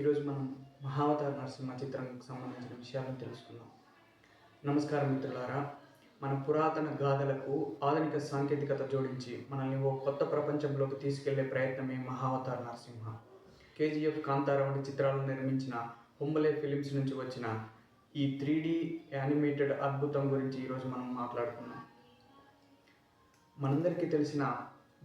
ఈరోజు మనం మహావతార నరసింహ చిత్రానికి సంబంధించిన విషయాలను తెలుసుకుందాం. నమస్కారం మిత్రులారా మన పురాతన గాథలకు ఆధునిక సాంకేతికత జోడించి మనల్ని ఓ కొత్త ప్రపంచంలోకి తీసుకెళ్ళే ప్రయత్నమే మహావతార నరసింహ. కేజీఎఫ్ కాంతార వంటి చిత్రాలను నిర్మించిన హుంబలే ఫిలిమ్స్ నుంచి వచ్చిన ఈ త్రీ యానిమేటెడ్ అద్భుతం గురించి ఈరోజు మనం మాట్లాడుకున్నాం మనందరికీ తెలిసిన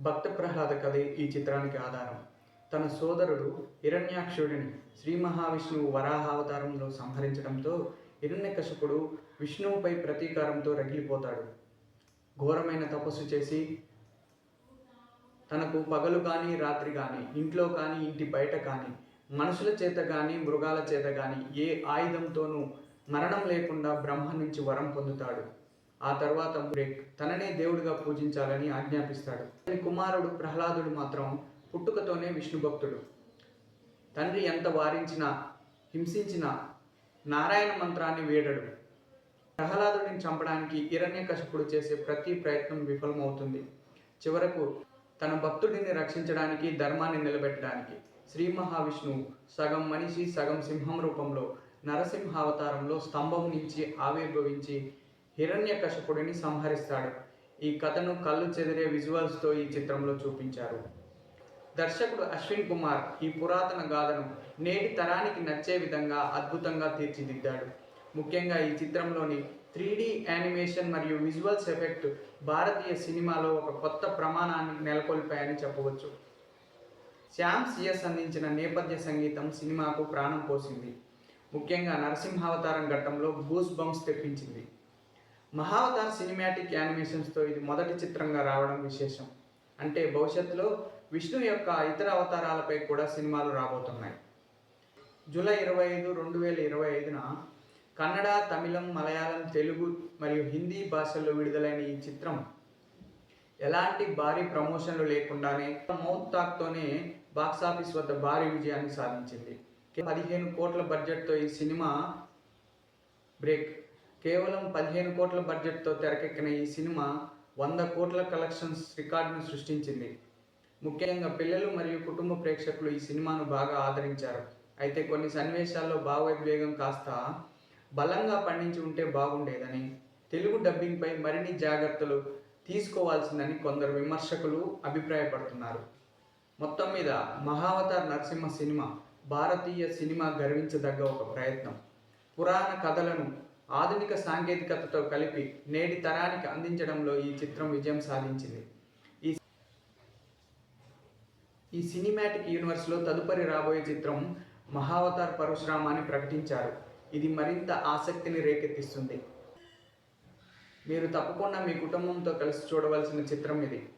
భక్త ప్రహ్లాద కథే ఈ చిత్రానికి ఆధారం. తన సోదరుడు హిరణ్యాక్షుడిని శ్రీ మహావిష్ణువు వరాహావతారంలో సంహరించడంతో హిరణ్యకశపుడు విష్ణువుపై ప్రతీకారంతో రగిలిపోతాడు. ఘోరమైన తపస్సు చేసి తనకు పగలు కానీ రాత్రి కానీ ఇంట్లో కానీ ఇంటి బయట కానీ మనుషుల చేత కానీ మృగాల చేత కానీ ఏ ఆయుధంతోనూ మరణం లేకుండా బ్రహ్మ నుంచి వరం పొందుతాడు. ఆ తర్వాత బ్రేక్ తననే దేవుడిగా పూజించాలని ఆజ్ఞాపిస్తాడు. కుమారుడు ప్రహ్లాదుడు మాత్రం పుట్టుకతోనే విష్ణు భక్తుడు. తండ్రి ఎంత వారించినా హింసించినా నారాయణ మంత్రాన్ని వేడడు. ప్రహ్లాదుడిని చంపడానికి హిరణ్యకశపుడు చేసే ప్రతి ప్రయత్నం విఫలమవుతుంది. చివరకు తన భక్తుడిని రక్షించడానికి ధర్మాన్ని నిలబెట్టడానికి శ్రీ మహావిష్ణువు సగం మనిషి సగం సింహం రూపంలో నరసింహ అవతారంలో స్తంభం నుంచి ఆవిర్భవించి హిరణ్యకశపుడిని సంహరిస్తాడు. ఈ కథను కళ్ళు చెదిరే విజువల్స్తో ఈ చిత్రంలో చూపించారు. దర్శకుడు అశ్విన్ కుమార్ ఈ పురాతన గాథను నేటి తరానికి నచ్చే విధంగా అద్భుతంగా తీర్చిదిద్దాడు. ముఖ్యంగా ఈ చిత్రంలోని త్రీ యానిమేషన్ మరియు విజువల్స్ ఎఫెక్ట్ భారతీయ సినిమాలో ఒక కొత్త ప్రమాణాన్ని నెలకొల్పాయని చెప్పవచ్చు. శ్యామ్ సిఎస్ అందించిన నేపథ్య సంగీతం సినిమాకు ప్రాణం పోసింది. ముఖ్యంగా నరసింహావతారం ఘట్టంలో గూస్ బంప్స్ తెప్పించింది. మహావతార్ సినిమాటిక్ యానిమేషన్స్తో ఇది మొదటి చిత్రంగా రావడం విశేషం. అంటే భవిష్యత్తులో విష్ణు యొక్క ఇతర అవతారాలపై కూడా సినిమాలు రాబోతున్నాయి. జూలై ఇరవై ఐదు రెండు వేల ఇరవై ఐదున కన్నడ తమిళం మలయాళం తెలుగు మరియు హిందీ భాషల్లో విడుదలైన ఈ చిత్రం ఎలాంటి భారీ ప్రమోషన్లు లేకుండానే మౌత్ టాక్తోనే బాక్సాఫీస్ వద్ద భారీ విజయాన్ని సాధించింది. పదిహేను కోట్ల బడ్జెట్తో ఈ సినిమా బ్రేక్ కేవలం పదిహేను కోట్ల బడ్జెట్తో తెరకెక్కిన ఈ సినిమా వంద కోట్ల కలెక్షన్స్ రికార్డును సృష్టించింది. ముఖ్యంగా పిల్లలు మరియు కుటుంబ ప్రేక్షకులు ఈ సినిమాను బాగా ఆదరించారు. అయితే కొన్ని సన్నివేశాల్లో భావోద్వేగం కాస్త బలంగా పండించి ఉంటే బాగుండేదని తెలుగు డబ్బింగ్పై మరిన్ని జాగ్రత్తలు తీసుకోవాల్సిందని కొందరు విమర్శకులు అభిప్రాయపడుతున్నారు. మొత్తం మీద మహావతార్ నరసింహ సినిమా భారతీయ సినిమా గర్వించదగ్గ ఒక ప్రయత్నం. పురాణ కథలను ఆధునిక సాంకేతికతతో కలిపి నేటి తరానికి అందించడంలో ఈ చిత్రం విజయం సాధించింది. ఈ ఈ సినిమాటిక్ యూనివర్స్లో తదుపరి రాబోయే చిత్రం మహావతార్ పరశురామ అని ప్రకటించారు. ఇది మరింత ఆసక్తిని రేకెత్తిస్తుంది. మీరు తప్పకుండా మీ కుటుంబంతో కలిసి చూడవలసిన చిత్రం ఇది.